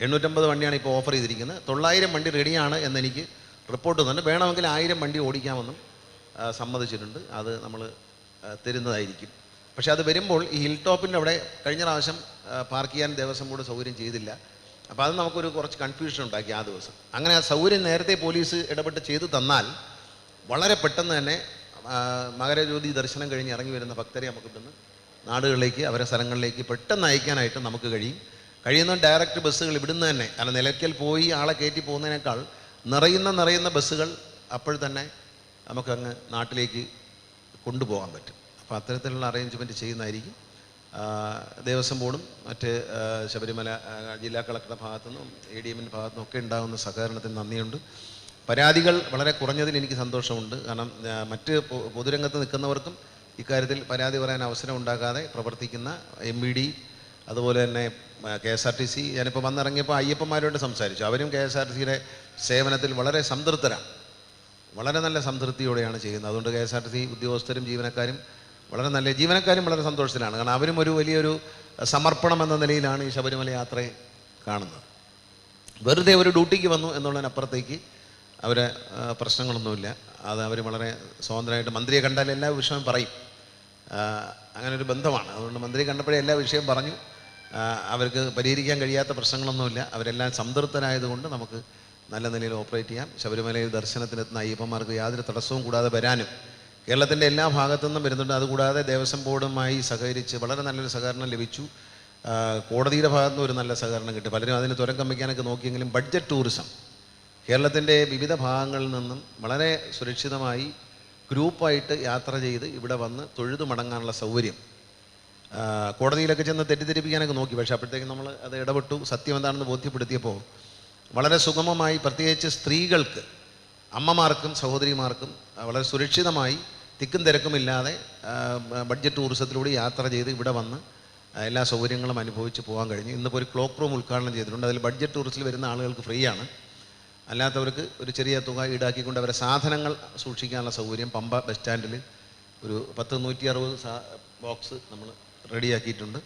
എണ്ണൂറ്റമ്പത് വണ്ടിയാണ് ഇപ്പോൾ ഓഫർ ചെയ്തിരിക്കുന്നത്. തൊള്ളായിരം വണ്ടി റെഡിയാണ് എന്നെനിക്ക് റിപ്പോർട്ട് തന്നെ വേണമെങ്കിൽ ആയിരം വണ്ടി ഓടിക്കാമെന്നും സമ്മതിച്ചിട്ടുണ്ട്. അത് നമ്മൾ തരുന്നതായിരിക്കും. പക്ഷേ അത് വരുമ്പോൾ ഈ ഹിൽ ടോപ്പിന്റെ അവിടെ കഴിഞ്ഞ പ്രാവശ്യം പാർക്ക് ചെയ്യാൻ ദേവസ്വം ബോർഡ് സൗകര്യം ചെയ്തില്ല. അപ്പോൾ അത് നമുക്കൊരു കുറച്ച് കൺഫ്യൂഷൻ ഉണ്ടാക്കി ആ ദിവസം. അങ്ങനെ ആ സൗകര്യം നേരത്തെ പോലീസ് ഇടപെട്ട് ചെയ്തു തന്നാൽ വളരെ പെട്ടെന്ന് തന്നെ മകരജ്യോതി ദർശനം കഴിഞ്ഞ് ഇറങ്ങി വരുന്ന ഭക്തരെ നമുക്ക് ഇവിടുന്ന് നാടുകളിലേക്ക് അവരെ സ്ഥലങ്ങളിലേക്ക് പെട്ടെന്ന് അയക്കാനായിട്ട് നമുക്ക് കഴിയും. കഴിയുന്ന ഡയറക്റ്റ് ബസ്സുകൾ ഇവിടുന്ന് തന്നെ. അല്ല നിലയ്ക്കൽ പോയി ആളെ കയറ്റി പോകുന്നതിനേക്കാൾ നിറയുന്ന നിറയുന്ന ബസ്സുകൾ അപ്പോൾ തന്നെ നമുക്കങ്ങ് നാട്ടിലേക്ക് കൊണ്ടുപോകാൻ പറ്റും. അപ്പോൾ അത്തരത്തിലുള്ള അറേഞ്ച്മെന്റ് ചെയ്യുന്നതായിരിക്കും. ദേവസ്വം ബോർഡും മറ്റ് ശബരിമല ജില്ലാ കളക്ടറുടെ ഭാഗത്തുനിന്നും എ ഡി എമ്മിന്റെ ഭാഗത്തുനിന്നും ഒക്കെ ഉണ്ടാകുന്ന സഹകരണത്തിന് നന്ദിയുണ്ട്. പരാതികൾ വളരെ കുറഞ്ഞതിൽ എനിക്ക് സന്തോഷമുണ്ട്. കാരണം മറ്റ് പൊതുരംഗത്ത് നിൽക്കുന്നവർക്കും ഇക്കാര്യത്തിൽ പരാതി പറയാൻ അവസരം ഉണ്ടാകാതെ പ്രവർത്തിക്കുന്ന എം ഡി അതുപോലെ തന്നെ K S R T C ഞാനിപ്പോൾ വന്നിറങ്ങിയപ്പോൾ അയ്യപ്പന്മാരോട് സംസാരിച്ചു. അവരും കെ എസ് ആർ ടി സിയുടെ സേവനത്തിൽ വളരെ സംതൃപ്തരാണ്. വളരെ നല്ല സംതൃപ്തിയോടെയാണ് ചെയ്യുന്നത്. അതുകൊണ്ട് K S R T C ഉദ്യോഗസ്ഥരും ജീവനക്കാരും വളരെ നല്ല ജീവനക്കാരും വളരെ സന്തോഷത്തിലാണ്. കാരണം അവരും ഒരു വലിയൊരു സമർപ്പണം എന്ന നിലയിലാണ് ഈ ശബരിമല യാത്രയെ കാണുന്നത്. വെറുതെ ഒരു ഡ്യൂട്ടിക്ക് വന്നു എന്നുള്ളതിനപ്പുറത്തേക്ക് അവരെ പ്രശ്നങ്ങളൊന്നുമില്ല. അത് അവർ വളരെ സ്വതന്ത്രമായിട്ട് മന്ത്രിയെ കണ്ടാൽ എല്ലാ വിഷയവും പറയും. അങ്ങനെ ഒരു ബന്ധമാണ്. അതുകൊണ്ട് മന്ത്രിയെ കണ്ടപ്പോഴേ എല്ലാ വിഷയവും പറഞ്ഞു. അവർക്ക് പരിഹരിക്കാൻ കഴിയാത്ത പ്രശ്നങ്ങളൊന്നുമില്ല. അവരെല്ലാം സംതൃപ്തരായതുകൊണ്ട് നമുക്ക് നല്ല നിലയിൽ ഓപ്പറേറ്റ് ചെയ്യാം. ശബരിമലയിൽ ദർശനത്തിനെത്തുന്ന അയ്യപ്പന്മാർക്ക് യാതൊരു തടസ്സവും കൂടാതെ വരാനും. കേരളത്തിന്റെ എല്ലാ ഭാഗത്തു നിന്നും വരുന്നുണ്ട്. അതുകൂടാതെ ദേവസ്വം ബോർഡുമായി സഹകരിച്ച് വളരെ നല്ലൊരു സഹകരണം ലഭിച്ചു. കോടതിയുടെ ഭാഗത്തു നിന്ന് ഒരു നല്ല സഹകരണം കിട്ടി. പലരും അതിന് തുരം വയ്ക്കാനൊക്കെ നോക്കിയെങ്കിലും ബഡ്ജറ്റ് ടൂറിസം. കേരളത്തിന്റെ വിവിധ ഭാഗങ്ങളിൽ നിന്നും വളരെ സുരക്ഷിതമായി ഗ്രൂപ്പായിട്ട് യാത്ര ചെയ്ത് ഇവിടെ വന്ന് തൊഴുതു മടങ്ങാനുള്ള സൗകര്യം. കോടതിയിലൊക്കെ ചെന്ന് തെറ്റിദ്ധരിപ്പിക്കാനൊക്കെ നോക്കി. പക്ഷേ അപ്പോഴത്തേക്കും നമ്മൾ അത് ഇടപെട്ടു. സത്യം എന്താണെന്ന് ബോധ്യപ്പെടുത്തിയപ്പോൾ വളരെ സുഗമമായി പ്രത്യേകിച്ച് സ്ത്രീകൾക്ക് അമ്മമാർക്കും സഹോദരിമാർക്കും വളരെ സുരക്ഷിതമായി തിക്കും തിരക്കുമില്ലാതെ ബഡ്ജറ്റ് ടൂറിസത്തിലൂടെ യാത്ര ചെയ്ത് ഇവിടെ വന്ന് എല്ലാ സൗകര്യങ്ങളും അനുഭവിച്ച് പോകാൻ കഴിഞ്ഞു. ഇന്നിപ്പോൾ ഒരു ക്ലോക്ക് റൂം ഉദ്ഘാടനം ചെയ്തിട്ടുണ്ട്. അതിൽ ബഡ്ജറ്റ് ടൂറിസ്റ്റിൽ വരുന്ന ആളുകൾക്ക് ഫ്രീ ആണ് അല്ലാത്തവർക്ക് ഒരു ചെറിയ തുക ഈടാക്കിക്കൊണ്ട് അവരെ സാധനങ്ങൾ സൂക്ഷിക്കാനുള്ള സൗകര്യം പമ്പ ബസ് സ്റ്റാൻഡിൽ ഒരു പത്ത് നൂറ്റി അറുപത് ബോക്സ് നമ്മൾ റെഡിയാക്കിയിട്ടുണ്ട്.